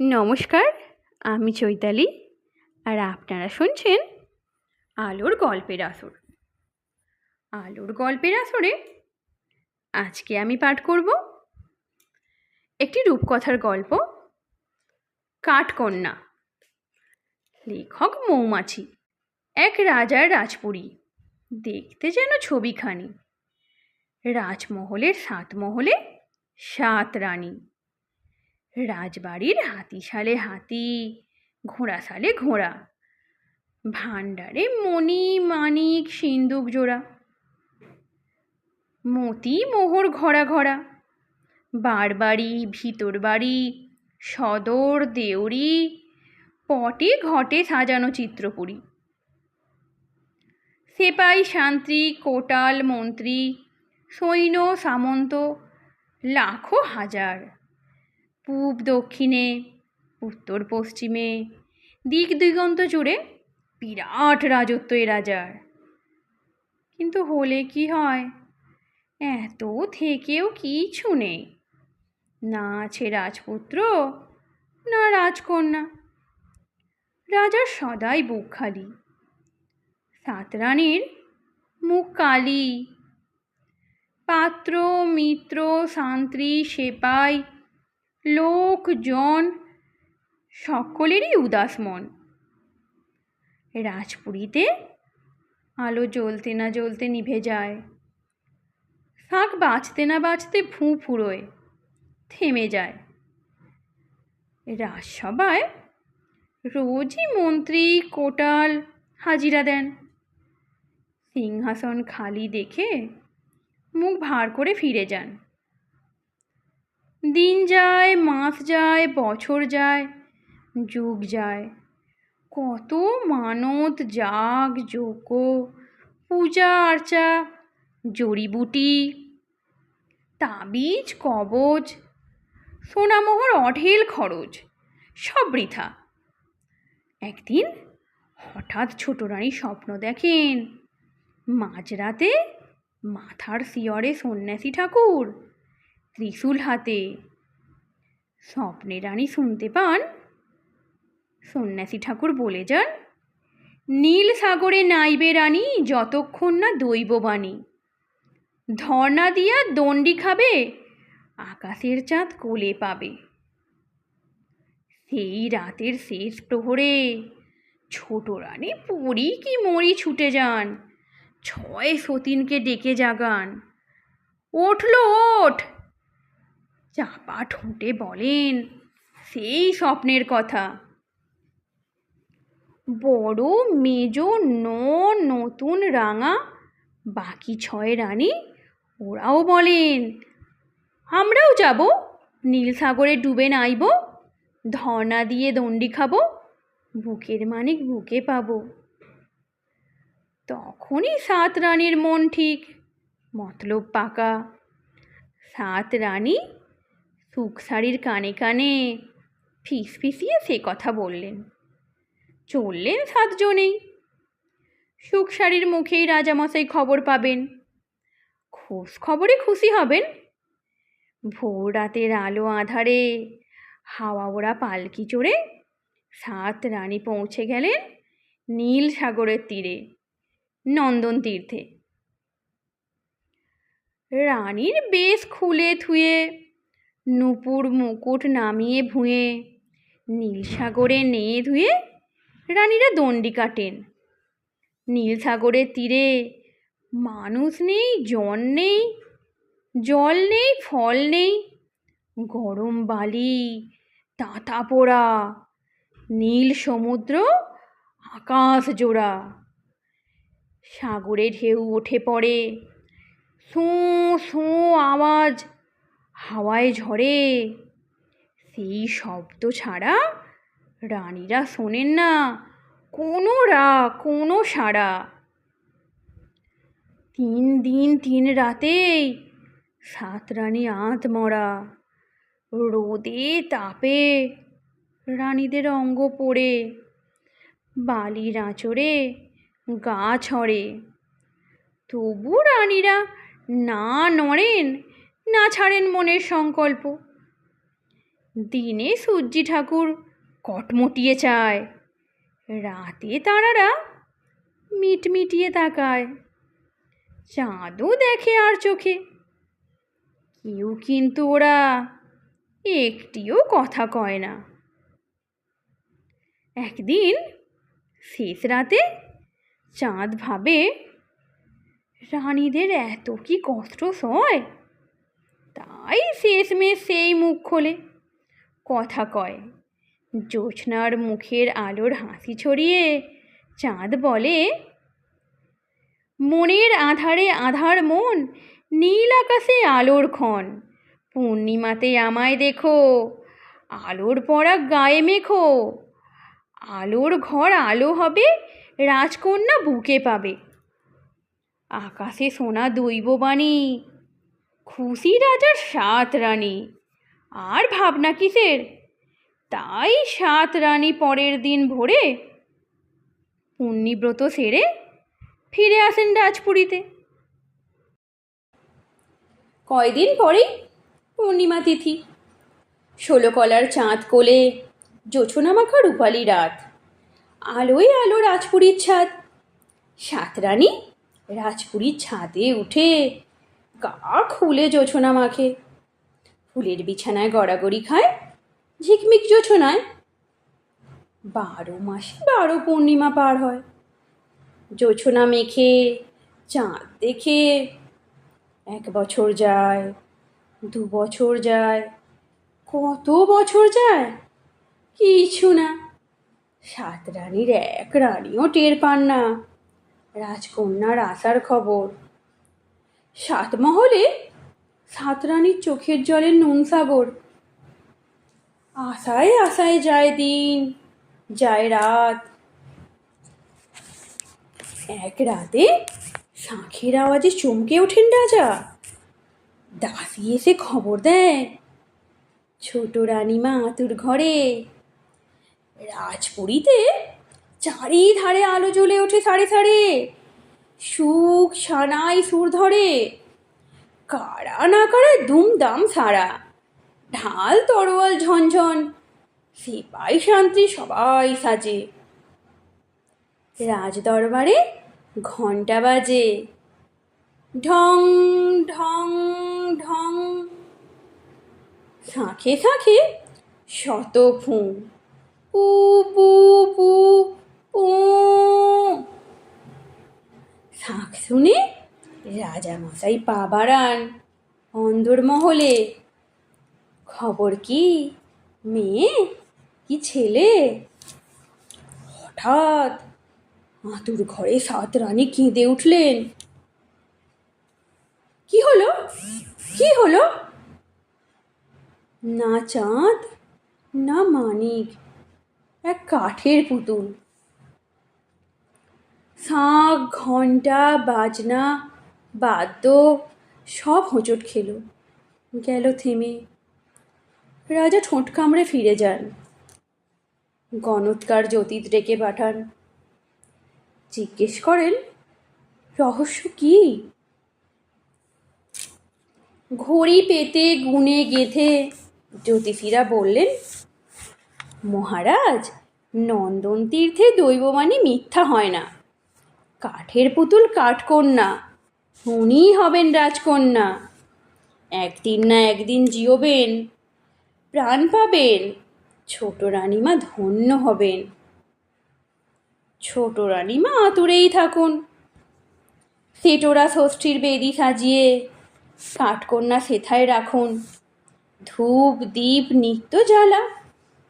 নমস্কার, আমি চৈতালি আর আপনারা শুনছেন আলোর গল্পের আসর। আলোর গল্পের আসরে আজকে আমি পাঠ করব একটি রূপকথার গল্প কাঠকন্যা লেখক মৌমাছি, এক রাজার রাজপুরী। দেখতে যেন ছবিখানি। রাজমহলের সাত মহলে সাত রানী। রাজবাড়ির হাতিশালে হাতি, ঘোড়াশালে ঘোড়া, ভাণ্ডারে মণি মানিক সিন্দুক জোড়া, মতি মোহর ঘরা ঘরা বারবাড়ি ভিতর বাড়ি, সদর দেউরি, পটে ঘটে সাজানো চিত্রপুরী। সেপাই শান্তি, কোটাল মন্ত্রী, সৈন্য সামন্ত, লাখো হাজার পূব দক্ষিণে, উত্তর পশ্চিমে, দিক দিগন্ত জুড়ে বিরাট রাজত্ব এ রাজার। কিন্তু হলে কি হয়? এত থেকেও কিছু নেই। না আছে রাজপুত্র, না রাজকন্যা। রাজার সদাই বুক খালি। সাতরানীর মুখ কালি। পাত্র, মিত্র শান্ত্রী সেপাই লোকজন সকলেরই উদাস মন। রাজপুরীতে আলো জ্বলতে না জ্বলতে নিভে যায়। শাঁখ বাঁচতে না বাঁচতে ফুঁ ফুরোয়, থেমে যায়। রাজসভায় রোজই মন্ত্রী, কোটাল, হাজিরা দেন। সিংহাসন খালি দেখে মুখ ভার করে ফিরে যান। দিন যায়, মাস যায়, বছর যায়, যুগ যায়। কত মানত, যাগ, যজ্ঞ, পূজা, আর্চা, জড়িবুটি, তাবিজ কবজ সোনামোহর, অঢেল খরচ, সব বৃথা। একদিন হঠাৎ ছোট রানী স্বপ্ন দেখেন, মাঝরাতে মাথার শিয়রে সন্ন্যাসী ঠাকুর ত্রিশূল হাতে। স্বপ্নে রানী শুনতে পান। সন্ন্যাসী ঠাকুর বলে যান, নীল সাগরে নাইবে রানী যতক্ষণ না দৈববাণী ধর্ণা দিয়া দণ্ডি খাবে, আকাশের চাঁদ কোলে পাবে। সেই রাতের শেষ প্রহরে ছোট রানী পড়ি কি মরি ছুটে যান। ছয় সতীনকে ডেকে জাগান। ওঠলো ওঠ চাপা ঠোঁটে বলেন, সেই স্বপ্নের কথা। বড় মেজ ন নতুন রাঙা, বাকি ছয় রানী ওরাও বলেন, আমরাও যাব, নীল সাগরে ডুবে নাইব ধর্না দিয়ে দণ্ডি খাব, বুকের মানিক বুকে পাবো। তখনই সাত রানীর মন ঠিক, মতলব পাকা। সাত রানী সুখ শাড়ির কানে কানে ফিস ফিসিয়ে সে কথা বললেন। চললেন সাতজনেই। সুখ শাড়ির মুখেই রাজামশাই খবর পাবেন। খোঁজ খবরে খুশি হবেন। ভোর রাতের আলো আধারে হাওয়া ওড়া পালকি চড়ে সাত রানী পৌঁছে গেলেন নীল সাগরের তীরে, নন্দন তীর্থে। রানীর বেশ খুলে থুয়ে নুপুর মুকুট নামিয়ে ভুঁয়ে, নীল সাগরে নেয়ে ধুয়ে রানীরা দণ্ডি কাটেন। নীল সাগরের তীরে মানুষ নেই, জন নেই, জল নেই, ফল নেই, গরম বালি, তাতা পোড়া, নীল সমুদ্র, আকাশ জোড়া। সাগরে ঢেউ ওঠে পড়ে, সোঁ সোঁ আওয়াজ হাওয়ায় ঝরে। সেই শব্দ ছাড়া রানীরা শোনেন না। কোনো রা, কোনো সাড়া। তিন দিন তিন রাতেই সাত রানী আঁত মরা। রোদে তাপে রানীদের অঙ্গ পড়ে। বালির আঁচড়ে গা ছড়ে। তবু রানীরা না নড়েন না ছাড়েন মনের সংকল্প। দিনে সূর্যি ঠাকুর কটমটিয়ে চায়, রাতে তারারা মিটমিটিয়ে তাকায়। চাঁদও দেখে আর চোখে। কেউ কিন্তু ওরা একটিও কথা কয় না। একদিন শেষ রাতে চাঁদ ভাবে, রানীদের এত কি কষ্ট সয় তাই শেষমেশ সেই মুখ খোলে। কথা কয়, জ্যোৎস্নার মুখের আলোর হাসি ছড়িয়ে চাঁদ বলে, মনের আধারে আধার মন, নীল আকাশে আলোর ক্ষণ, পূর্ণিমাতে আমায় দেখো, আলোর পরা গায়ে মেখো, আলোর ঘর আলো হবে, রাজকন্যা বুকে পাবে। আকাশে সোনা দৈববাণী খুশি রাজার সাত রানী। আর ভাবনা কিসের? তাই সাত রানী পরের দিন ভোরে পুণ্যব্রত সেরে ফিরে আসেন রাজপুরীতে। কয়দিন পরেই পূর্ণিমা তিথি। ষোলো কলার চাঁদ কোলে জোছনা মাখা রূপালি রাত। আলোয় আলো রাজপুরীর ছাদ। সাত রানী রাজপুরীর ছাদে উঠে গা খুলে জোছনা মাখে ফুলের বিছানায় গড়াগড়ি খায়, ঝিকমিক জোছনায়। বারো মাসে বারো পূর্ণিমা পার হয়। জোছনা মেখে, চাঁদ দেখে, এক বছর যায়, দু বছর যায়, কত বছর যায়? কিছু না। সাত রানীর এক রানীও টের পান না। রাজকন্যার আসার খবর সাত মহলে সাত রানীর চোখের জলের নুন সাগর। আশায় আশায় যায় দিন, যায় রাত। এক রাতে শাঁখের আওয়াজে চমকে ওঠেন রাজা। দাসী এসে খবর দেয় ছোট রানীমা আতুর ঘরে। রাজপুরীতে চারিধারে আলো জ্বলে ওঠে সাড়ে সাড়ে। সুখ সানাই সুর ধরে। কারা না কারা দুমদাম সারা। ঢাল তরোয়াল ঝনঝন, সিপাই শান্তি সবাই সাজে। রাজ দরবারে ঘণ্টা বাজে। ঢং ঢং ঢং। শাঁখে শাঁখে শত ফুঁ পু পু পু পু। শাঁখ শুনে রাজামশাই পা বাড়ান অন্দর মহলে খবর কি? মেয়ে? কি ছেলে? হঠাৎ আতুর ঘরে সাত রানী কেঁদে উঠলেন। কি হলো? কি হলো? না চাঁদ, না মানিক, এক কাঠের পুতুল। শাঁখ ঘণ্টা বাজনা, বাদ্য, সব হোঁচট খেলো। গেল থেমে। রাজা ঠোঁট কামড়ে ফিরে যান। গণৎকার জ্যোতিত ডেকে পাঠান। জিজ্ঞেস করেন, রহস্য কি? ঘড়ি পেতে গুনে গেথে। জ্যোতিষীরা বললেন, মহারাজ, নন্দন তীর্থে দৈববাণী মিথ্যা হয় না। কাঠের পুতুল কাঠকন্যা। উনিই হবেন রাজকন্যা। একদিন না একদিন জিওবেন, প্রাণ পাবেন। ছোট রানীমা ধন্য হবেন। ছোট রানীমা আতুরেই থাকুন। সেটোরা ষষ্ঠীর বেদি সাজিয়ে কাঠকন্যা সেথায় রাখুন। ধূপ, দীপ, নিত্য জ্বালা।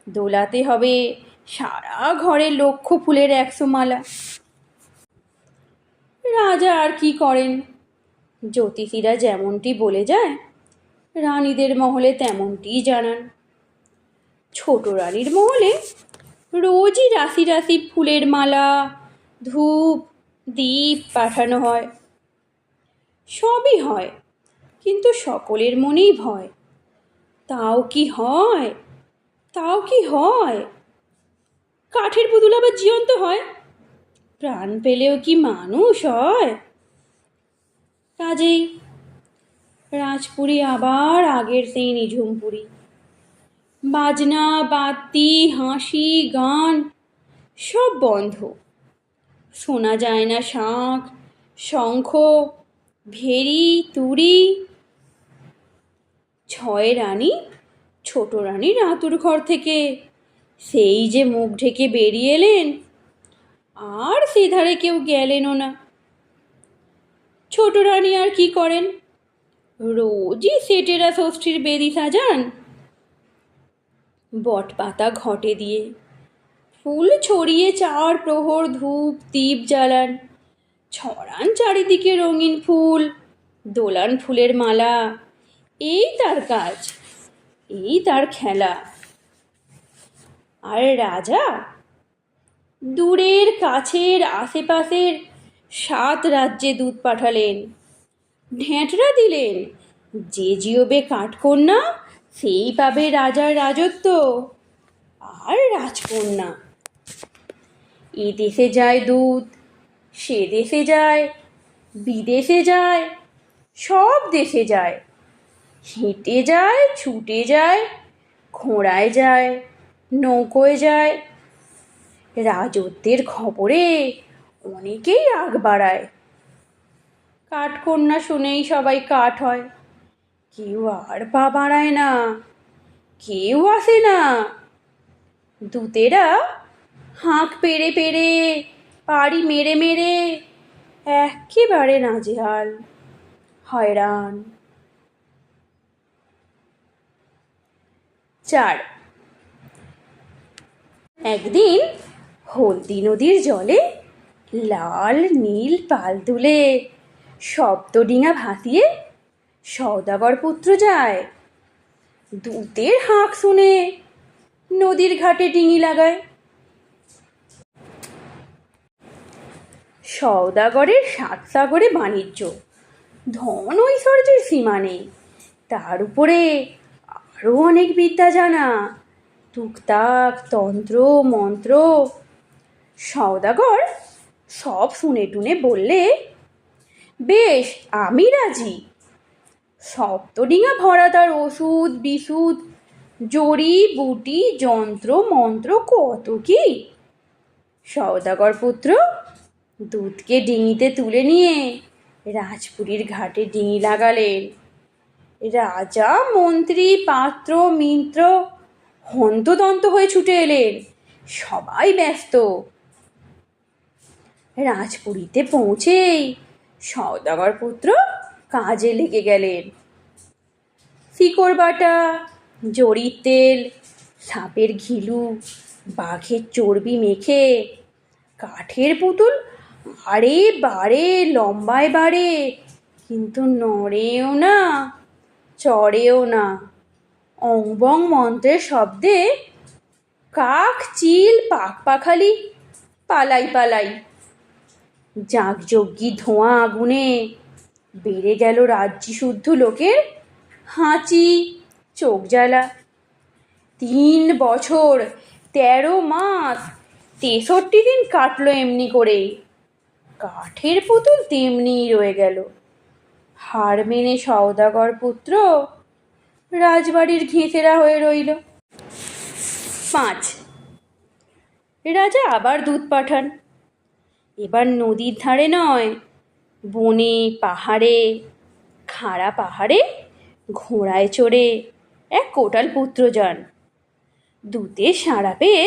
দোলাতে হবে সারা ঘরে লক্ষ ফুলের একশো মালা। রাজা আর কি করেন? জ্যোতিষীরা যেমনটি বলে যায়, রানীদের মহলে তেমনটিই জানান। ছোট রানীর মহলে রোজই রাশি রাশি ফুলের মালা, ধূপ, দীপ পাঠানো হয়। সবই হয়, কিন্তু সকলের মনেই ভয়। তাও কি হয়? তাও কি হয়? কাঠের পুতুল আবার জীবন্ত হয়? প্রাণ পেলেও কি মানুষ হয়? কাজেই রাজপুরী আবার আগের সেই নিঝুমপুরী। বাজনা, বাতি, হাসি, গান সব বন্ধ। শোনা যায় না শাঁখ, শঙ্খ, ভেরি, তুড়ি। ছয় রানী, ছোট রানীর আতুর ঘর থেকে। সেই যে মুখ ঢেকে বেরিয়ে এলেন আর সেধারে কেউ গেলেনও না। ছোট রানী আর কি করেন? রোজই সেটেরা ষষ্ঠীর বেদি সাজান। বট পাতা ঘটে দিয়ে ফুল ছড়িয়ে চার প্রহর ধূপ দীপ জ্বালান। ছড়ান চারিদিকে রঙিন ফুল, দোলান ফুলের মালা। এই তার কাজ, এই তার খেলা। আর রাজা দূরের কাছের আশেপাশের সাত রাজ্যে দুধ পাঠালেন। ঢেঁটরা দিলেন, যে জিওবে কাঠকন্যা, সেই পাবে রাজার রাজত্ব, আর রাজকন্যা। এ দেশে যায় দুধ, সে দেশে যায়, বিদেশে যায়, সব দেশে যায়। হেঁটে যায়, ছুটে যায় ঘোড়ায় যায়, নৌকোয় যায় রাজত্বের খবরে অনেকেই আগ বাড়ায়। কাঠকন্যা শুনেই সবাই কাঠ হয়। কেউ আর পা বাড়ায় না, কেউ আসে না। দূতেরা হাঁক পেরে পেরে, পাড়ি মেরে মেরে, একেবারে নাজেহাল, হয়রান। চার। একদিন হলদি নদীর জলে লাল নীল পাল তুলে শব্দডিঙা ভাসিয়ে সওদাগর পুত্র যায়। দূতের হাঁক শুনে নদীর ঘাটে ডিঙি লাগায়। সওদাগরের সাত সাগরে বাণিজ্য। ধন ঐশ্বর্যের সীমা নেই। তার উপরে আরও অনেক বিদ্যা জানা। টুকটাক তন্ত্র, মন্ত্র সওদাগর সব শুনে টুনে বললে, বেশ, আমি রাজি। সপ্তডিঙা ভরা তার ওষুধ, বিশুদ, জড়ি, বুটি, যন্ত্র, মন্ত্র, কত কি? সওদাগর পুত্র, দুধকে ডিঙিতে তুলে নিয়ে রাজপুরীর ঘাটে ডিঙি লাগালেন। রাজা, মন্ত্রী, পাত্র মিত্র হন্তদন্ত হয়ে ছুটে এলেন। সবাই ব্যস্ত। রাজপুরীতে পৌঁছেই সওদাগর পুত্র কাজে লেগে গেলেন। শিকড় বাটা জড়ির তেল, সাপের ঘিলু, বাঘের চর্বি মেখে কাঠের পুতুল আরে বাড়ে, লম্বায় বাড়ে, কিন্তু নড়েও না, চড়েও না। অংবং মন্ত্রের শব্দে কাক, চিল, পাক, পাখালি পালাই পালাই যাগযজ্ঞী ধোঁয়া আগুনে। বেড়ে গেল রাজ্যি শুদ্ধ লোকের হাঁচি, চোখ জ্বালা। তিন বছর, তেরো মাস, তেষট্টি দিন কাটলো এমনি করে। কাঠের পুতুল তেমনিই রয়ে গেল। হার মেনে সওদাগর পুত্র রাজবাড়ির ঘেঁষেরা হয়ে রইল। পাঁচ, রাজা আবার দুধ পাঠান। এবার নদীর ধারে নয়, বনে, পাহাড়ে, খাড়া পাহাড়ে, ঘোড়ায় চড়ে এক কোটাল পুত্র যান দুতে সাড়া পেয়ে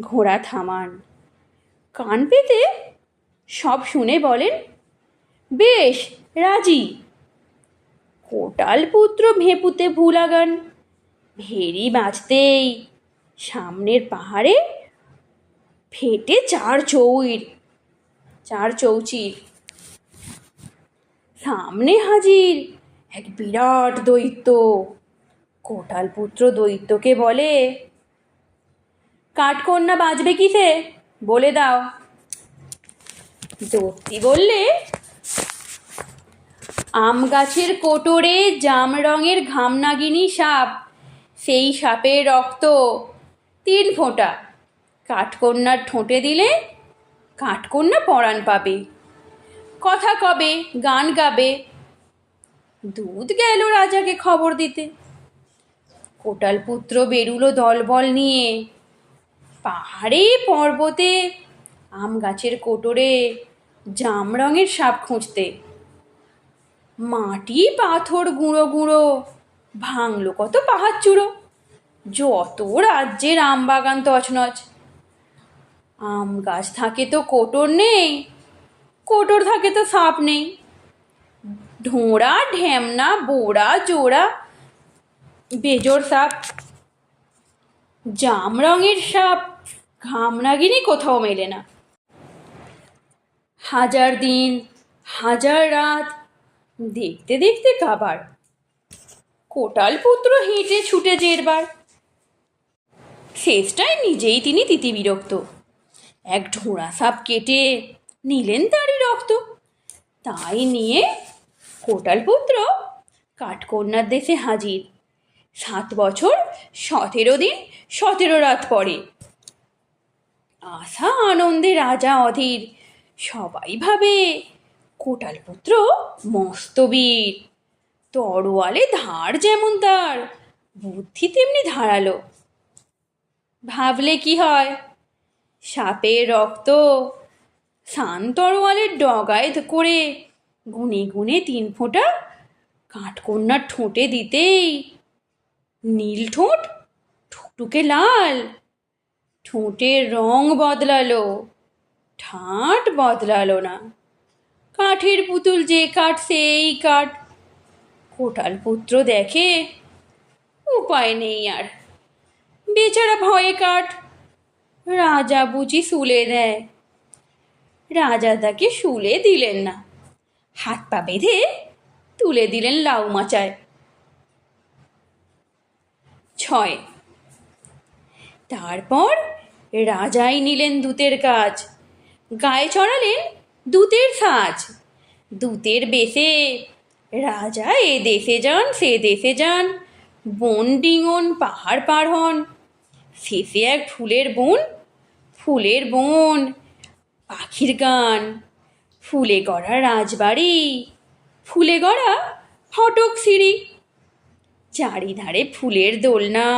ঘোড়া থামান। কান পেতে সব শুনে বলেন, বেশ, রাজি। কোটাল পুত্র ভেপুতে ভুলাগান ভেরি বাঁচতেই সামনের পাহাড়ে ফেটে চার চৌইর চার চৌচির। সামনে হাজির এক বিরাট দৈত্য। কোটাল পুত্র দৈত্যকে বলে, কাঠকন্যা বাঁচবে কিসে? বলে দাও। দত্তি বললে, আম গাছের কোটরে জাম রঙের ঘামনাগিনী সাপ, সেই সাপের রক্ত। তিন ফোঁটা। কাঠকন্যার ঠোঁটে দিলে কাঠকন্যা পরাণ পাবে। কথা কবে, গান গাবে। দুধ গেল রাজাকে খবর দিতে। কোটালপুত্র বেরুলো দলবল নিয়ে। পাহাড়ে, পর্বতে, আম গাছের কোটরে, জাম রঙের সাপ খুঁজতে। মাটি, পাথর গুঁড়ো গুঁড়ো, ভাঙলো কত পাহাড় চূড়ো যত রাজ্যের আম বাগান তছনছ। আম গাছ থাকে তো কোটর নেই, কোটর থাকে তো সাপ নেই। ঢোঁড়া ঢ্যামনা বোড়া, জোড়া বেজোর সাপ, জাম রঙের সাপ ঘামরাগিনি কোথাও মেলে না। হাজার দিন, হাজার রাত, দেখতে দেখতে কাবার। কোটাল পুত্র হেঁটে ছুটে জেরবার। শেষটায় নিজেই তিনি তিতি বিরক্ত। এক ঢোঁড়া সাপ কেটে নিলেন তারই রক্ত। তাই নিয়ে কোটাল পুত্র কাঠকন্যার দেশে হাজির। সাত বছর সতেরো দিন সতেরো রাত পরে। আশা আনন্দে রাজা অধীর। সবাই ভাবে কোটাল পুত্র মস্ত বীর। তরোয়ালে ধার যেমন তার, বুদ্ধি তেমনি ধারালো। ভাবলে কি হয়? সাপের রক্ত সান তরোয়ালের ডগায় করে গুনে গুনে তিন ফোঁটা কাঠকন্যার ঠোঁটে দিতেই নীল ঠোঁট ঠুকটুকে লাল, ঠোঁটের রং বদলালো, ঠাট বদলালো না। কাঠের পুতুল যে কাঠ, সেই কাঠ। কোটাল পুত্র দেখে উপায় নেই আর। বেচারা ভয়ে কাঠ রাজা বুঝি শুলে দেয়। রাজা তাকে শুলে দিলেন না। হাত পা বেঁধে তুলে দিলেন লাউ মাচায়। ছয়। তারপর রাজাই নিলেন দূতের কাজ। গায়ে চড়ালেন দূতের সাজ। দূতের বেশে রাজা এ দেশে যান, সে দেশে যান। বন ডিঙন, পাহাড় পার হন। শেষে এক ফুলের বন ফুলের বন, পাখির গান, ফুলে গড়া রাজবাড়ি, ফুলে গড়া ফটক সিঁড়ি, চারিধারে ফুলের দোলনা,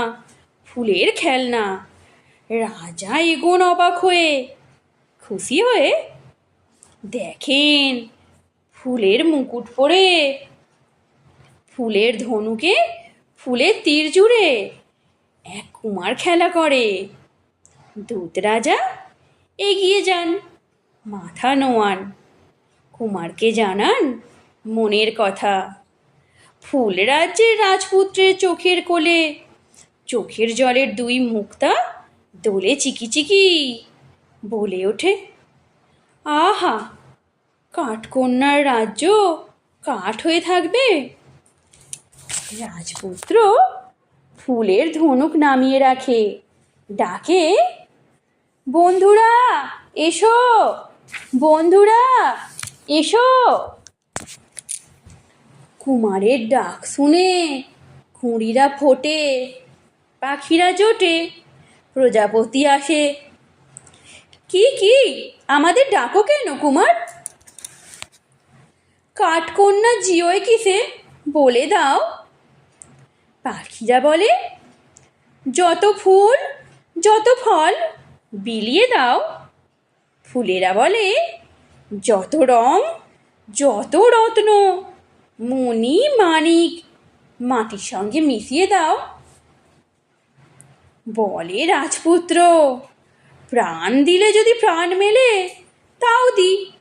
ফুলের খেলনা। রাজা এগোন অবাক হয়ে, খুশি হয়ে দেখেন ফুলের মুকুট পরে, ফুলের ধনুকে ফুলের তীর জুড়ে এক কুমার খেলা করে। দূত রাজা এগিয়ে যান। মাথা নোয়ান। কুমারকে জানান মনের কথা। ফুল রাজ্যের রাজপুত্রের চোখের কোলে। চোখের জলের দুই মুক্তা দোলে চিকিচিকি বলে ওঠে। আহা, কাঠকন্যার রাজ্য কাঠ হয়ে থাকবে? রাজপুত্র ফুলের ধনুক নামিয়ে রাখে। ডাকে বন্ধুরা, এসো। বন্ধুরা, এসো। কুমারের ডাক শুনে কুঁড়িরা ফোটে, পাখিরা জোটে, প্রজাপতি আসে। কি কি? আমাদের ডাকো কেন কুমার? কাঠকন্যা জিওয় কিসে? বলে দাও। পাখিরা বলে, যত ফুল, যত ফল বিলিয়ে দাও। ফুলেরা বলে, যত রং, যত রত্ন, মণি মানিক মাটির সঙ্গে মিশিয়ে দাও। বলে রাজপুত্র, প্রাণ দিলে যদি প্রাণ মেলে, তাও দি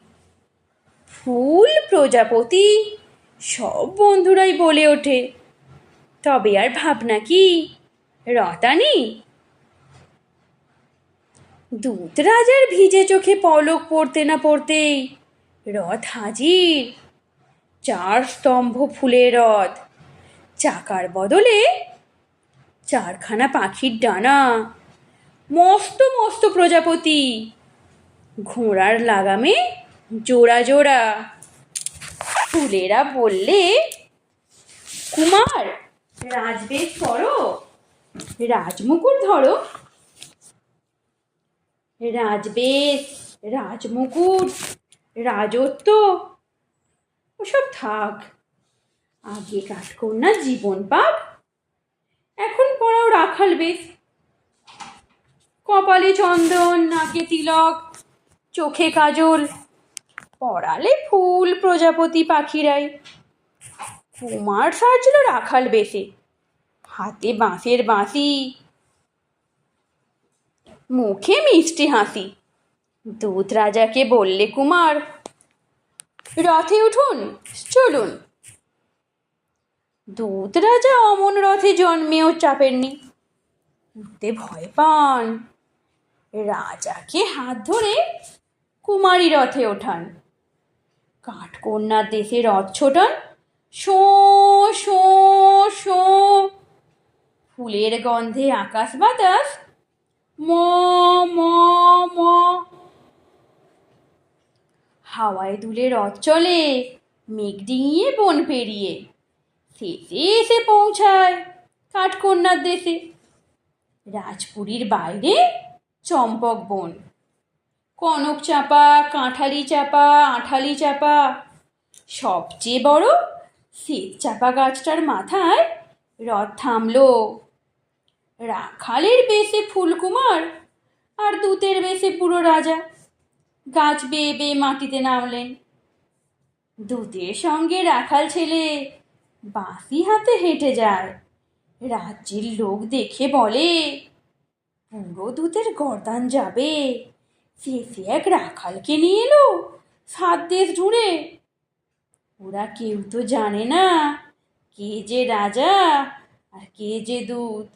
ফুল প্রজাপতি, সব বন্ধুরাই বলে ওঠে। তবে আর ভাবনা কি? রতানি দূত রাজার ভিজে চোখে পলক পড়তে না পড়তেই রথ হাজির। চার স্তম্ভ ফুলের রথ। চাকার বদলে চারখানা পাখির ডানা। মস্ত মস্ত প্রজাপতি। ঘোড়ার লাগামে জোড়া জোড়া। ফুলেরা বললে, কুমার, রাজবেশ করো রাজমুকুট ধরো। রাজবেশ রাজমুকুট রাজত্ব। ওসব থাক। আগে কাঠকন্যা জীবন পাক, এখন পড়াও রাখাল বেশ। কপালে চন্দন, নাকে তিলক, চোখে কাজল, পড়ালে ফুল প্রজাপতি পাখিরাই। কুমার সাজল রাখাল বেশে, হাতে বাঁশের বাঁশি। মুখে মিষ্টি হাসি। দুধ রাজাকে বললে, কুমার, রথে উঠুন, চলুন। দুধ রাজা অমন রথে জন্মেও চাপেননি। উঠতে ভয় পান। রাজাকে হাত ধরে কুমারী রথে ওঠান। কাঠকন্যার দেশে রথ ছোটান। Show show show. ফুলের গন্ধে আকাশ বাতাস ম ম ম। হাওয়ায় দুলে রথ চলে, মেঘ ডিঙিয়ে বন পেরিয়ে। শেষে এসে পৌঁছায় কাঠকন্যার দেশে। রাজপুরীর বাইরে চম্পক বন। কনক চাপা, কাঁঠালি চাপা, আঠালি চাপা। সবচেয়ে বড় শ্বেত চাপা গাছটার মাথায় রথ থামলো। রাখালের বেশে ফুলকুমার আর দূতের বেশে পুরো রাজা। গাছ বেয়ে বেয়ে মাটিতে নামলেন। দূতের সঙ্গে রাখাল ছেলে বাঁশি হাতে হেঁটে যায়। রাজ্যের লোক দেখে বলে পুরো দূতের গরদান যাবে। শেষে এক রাখালকে নিয়ে এলো সাত দেশ জুড়ে। ওরা কেউ তো জানে না কে যে রাজা আর কে যে দূত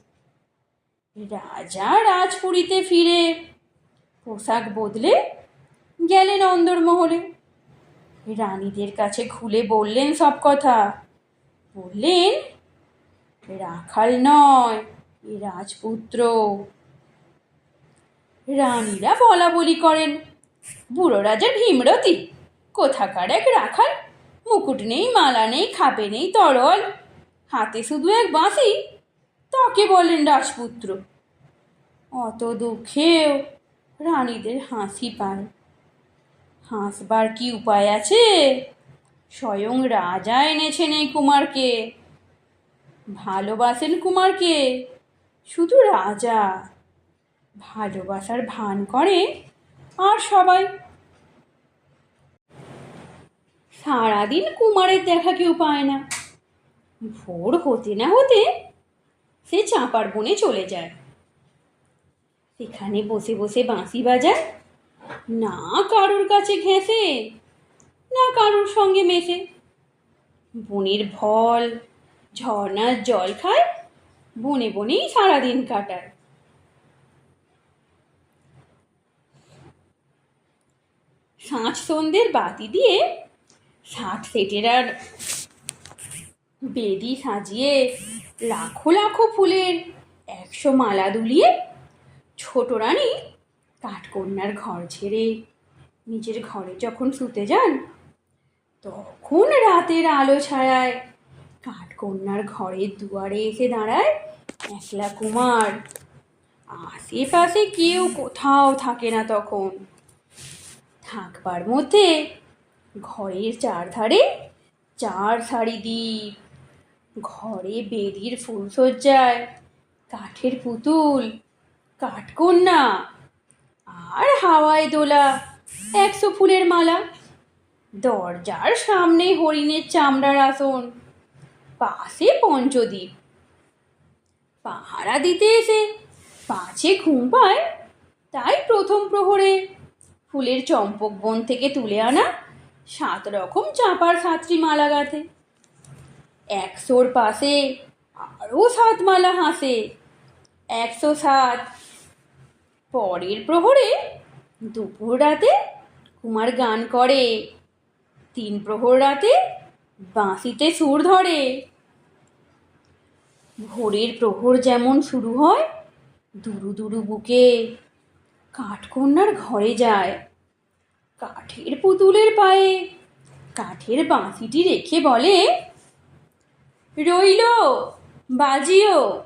রাজা রাজপুরীতে ফিরে। পোশাক বদলে গেলেন অন্দরমহলে। রানীদের কাছে খুলে বললেন সব কথা। বললেন, রাখাল নয়, এ রাজপুত্র। রানীরা বলা বলি করেন, বুড়ো রাজার ভীমরতি, কোথাকার এক রাখাল? মুকুট নেই, মালা নেই, খাপে নেই, তরল। হাতে শুধু এক বাঁশি তাকে বলেন রাজপুত্র। অত দুঃখেও রানীদের হাসি পায় হাসবার কি উপায় আছে? স্বয়ং রাজা এনেছেন এই কুমারকে। ভালোবাসেন কুমারকে। শুধু রাজা। ভালোবাসার ভান করে আর সবাই। সারাদিন কুমারের দেখা কেউ পায় না। ভোর হতে না হতে সে চাঁপার বনে চলে যায়। সেখানে বসে বসে বাঁশি বাজায়। না কারোর কাছে ঘেঁষে, না কারোর সঙ্গে মেশে। বনের ফল ঝর্ণার জল খায়, বনে বনেই সারাদিন কাটায়। সাঁচ সন্ধ্যের বাতি দিয়ে ষাট সেটের আর বেদি সাজিয়ে লাখো লাখো ফুলের একশো মালা দুলিয়ে ছোট রানী কাঠকন্যার ঘর ছেড়ে নিজের ঘরে যখন শুতে যান, তখন রাতের আলো ছায়ায় কাঠকন্যার ঘরের দুয়ারে এসে দাঁড়ায় একলা কুমার। আশেপাশে কেউ কোথাও থাকে না তখন। থাকবার মধ্যে ঘরের চারধারে চার সারি দ্বীপ ঘরে বেদির ফুলসজ্জায় কাঠের পুতুল, কাঠকন্যা, আর হাওয়ায় দোলা একশো ফুলের মালা। দরজার সামনে হরিণের চামড়ার আসন, পাশে পঞ্চদ্বীপ। পাহারা দিতে এসে পাঁচে ঘুম পায়, তাই প্রথম প্রহরে ফুলের চম্পক বন থেকে তুলে আনা সাত রকম চাঁপার সাতটি মালা গাঁথে। একশোর পাশে আরও সাত মালা হাসে। একশো সাত। পরের প্রহরে দুপুর রাতে কুমার গান করে। তিন প্রহর রাতে বাঁশিতে সুর ধরে। ভোরের প্রহর যেমন শুরু হয়, দুরু দুরু বুকে কাঠকন্যার ঘরে যায়। কাঠের পুতুলের পায়ে কাঠের বাঁশিটি রেখে বলে রইল, বাজিও।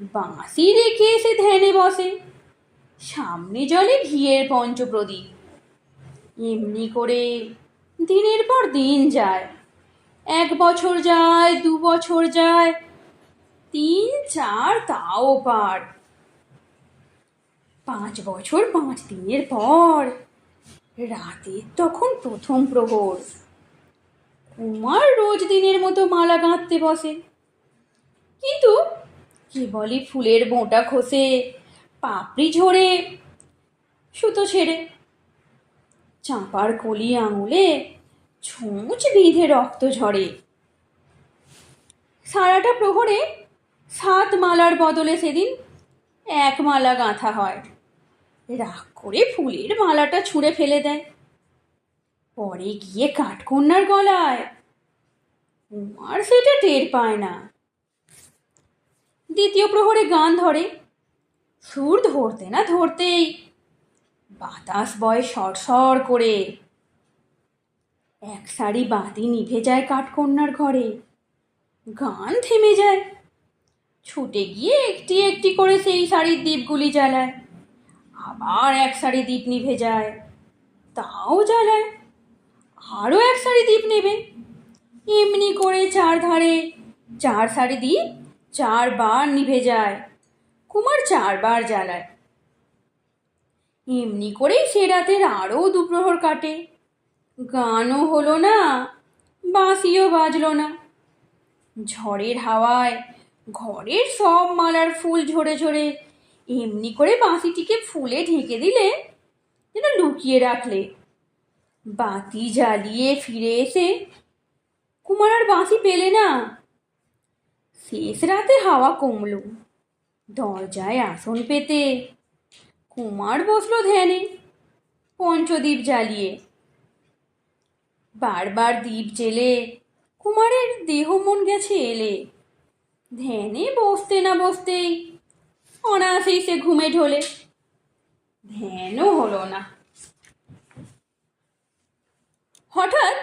বাঁশি রেখে এসে ধ্যানে বসে। সামনে জলে ঘিয়ের পঞ্চপ্রদীপ। এমনি করে দিনের পর দিন যায়। এক বছর যায়, দু বছর যায়, তিন, চার তাও পার। পাঁচ বছর, পাঁচ দিনের পর, রাতের তখন প্রথম প্রহর। কুমার রোজ দিনের মতো মালা গাঁথতে বসে। কিন্তু কেবলই ফুলের বোঁটা খসে, পাপড়ি ঝরে, সুতো ছেড়ে, চাঁপার কলি আঙুলে ছুঁচ বিঁধে রক্ত ঝরে। সারাটা প্রহরে সাত মালার বদলে সেদিন এক মালা গাঁথা হয়। রাগ করে ফুলের মালাটা ছুঁড়ে ফেলে দেয়। পরে গিয়ে কাঠকন্যার গলায়। উমার সেটা টের পায় না। দ্বিতীয় প্রহরে গান ধরে। সুর ধরতে না ধরতেই বাতাস বয় সরসর করে। এক সারি বাতি নিভে যায় কাঠকন্যার ঘরে। গান থেমে যায়। ছুটে গিয়ে একটি একটি করে সেই শাড়ির দ্বীপগুলি জ্বালায়। আবার এক সারি দ্বীপ নিভে যায়। তাও জ্বালায়। আরও এক সারি দ্বীপ নেবে। এমনি করে চার ধারে চার সারি দ্বীপ চারবার নিভে যায়। কুমার চারবার জ্বালায়। এমনি করেই সে রাতের আরও দুপ্রহর কাটে। গানও হলো না, বাঁশিও বাজলো না। ঝড়ের হাওয়ায় ঘরের সব মালার ফুল ঝরে ঝরে এমনি করে বাঁশিটিকে ফুলে ঢেকে দিলে যেন লুকিয়ে রাখলে। বাতি জ্বালিয়ে ফিরে এসে কুমার আর বাঁশি পেলে না। শেষ রাতে হাওয়া কমল। দরজায় আসন পেতে কুমার বসল ধ্যানে পঞ্চদীপ জ্বালিয়ে। বারবার দ্বীপ জেলে কুমারের দেহ মন গেছে এলে। ধ্যানে বসতে না বসতেই অনায়াসেই সে ঘুমে ঢোলে। ধ্যানও হলো না। হঠাৎ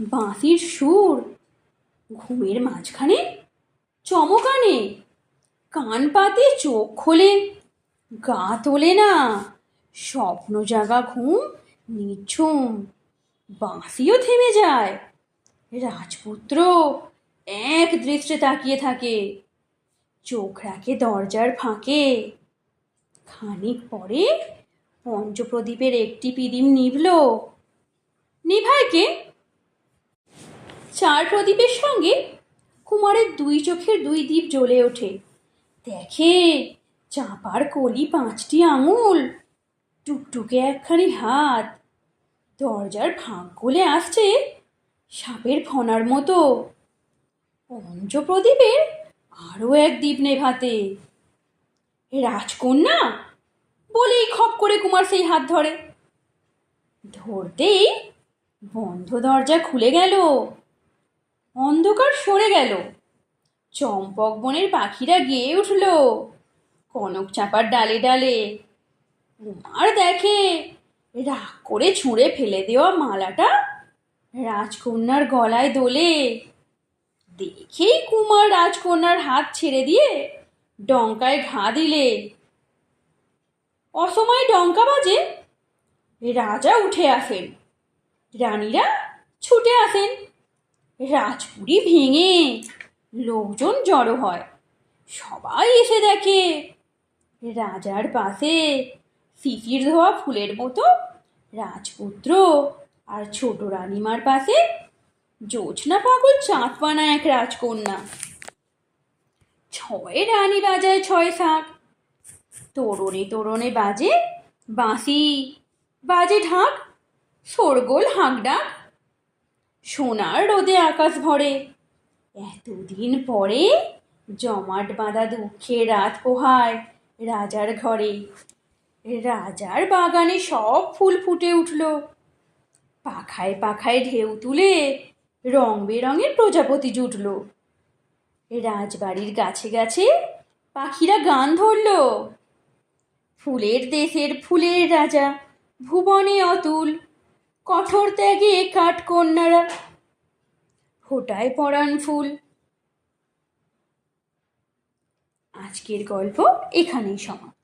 বাঁশির সুর, ঘুমের মাঝখানে চমকানে কান পাতে চোখ খোলে, গা তোলে না, স্বপ্ন জাগা ঘুম নিঝুম, বাঁশিও থেমে যায়, রাজপুত্র এক দৃষ্টে তাকিয়ে থাকে, চোখ রাখে দরজার ফাঁকে, খানিক পরে পঞ্চপ্রদীপের একটি পিদিম নিভল নিভাইকে চার প্রদীপের সঙ্গে কুমারের দুই চোখের দুই দ্বীপ জ্বলে ওঠে। দেখে চাপার কলি পাঁচটি আঙুল, টুকটুকে একখানি হাত, দরজার ফাঁক গলে আসছে সাপের ফনার মতো। পঞ্চপ্রদীপের আরও এক দ্বীপ নেভাতে। রাজকন্যা বলেই খপ করে কুমার সেই হাত ধরে। ধরতেই বন্ধ দরজা খুলে গেল। অন্ধকার সরে গেল। চম্পক বনের পাখিরা গেয়ে উঠল। কনক চাপার ডালে ডালে কুমার দেখে, রাগ করে ছুঁড়ে ফেলে দেওয়া মালাটা রাজকন্যার গলায় দোলে। দেখেই কুমার রাজকন্যার হাত ছেড়ে দিয়ে ডঙ্কায় ঘা দিলে। অসময়ে ডঙ্কা বাজে, রাজা উঠে আসেন। রানীরা ছুটে আসেন। রাজপুরি ভেঙে লোকজন জড়ো হয়। সবাই এসে দেখে। রাজার পাশে শিশির ধোয়া ফুলের মতো রাজপুত্র আর ছোট রানীমার পাশে জোছনা পাগল চাঁদপানা এক রাজকন্যা। ছয় রানী বাজায় ছয় শাক। তোরণে তোরণে বাজে বাঁশি, বাজে ঢাক। শোরগোল হাঁক ডাক সোনার রোদে আকাশ ভরে। এতদিন পরে জমাট বাঁধা দুঃখের রাত পোহায় রাজার ঘরে। রাজার বাগানে সব ফুল ফুটে উঠল। পাখায় পাখায় ঢেউ তুলে রং বেরঙের প্রজাপতি জুটল। রাজবাড়ির গাছে গাছে পাখিরা গান ধরল। ফুলের দেশের ফুলের রাজা ভুবনে অতুল কঠোর ত্যাগে কাঠ কন্যারা। ফোটায় পরাণ ফুল। আজকের গল্প এখানেই সমাপ্ত।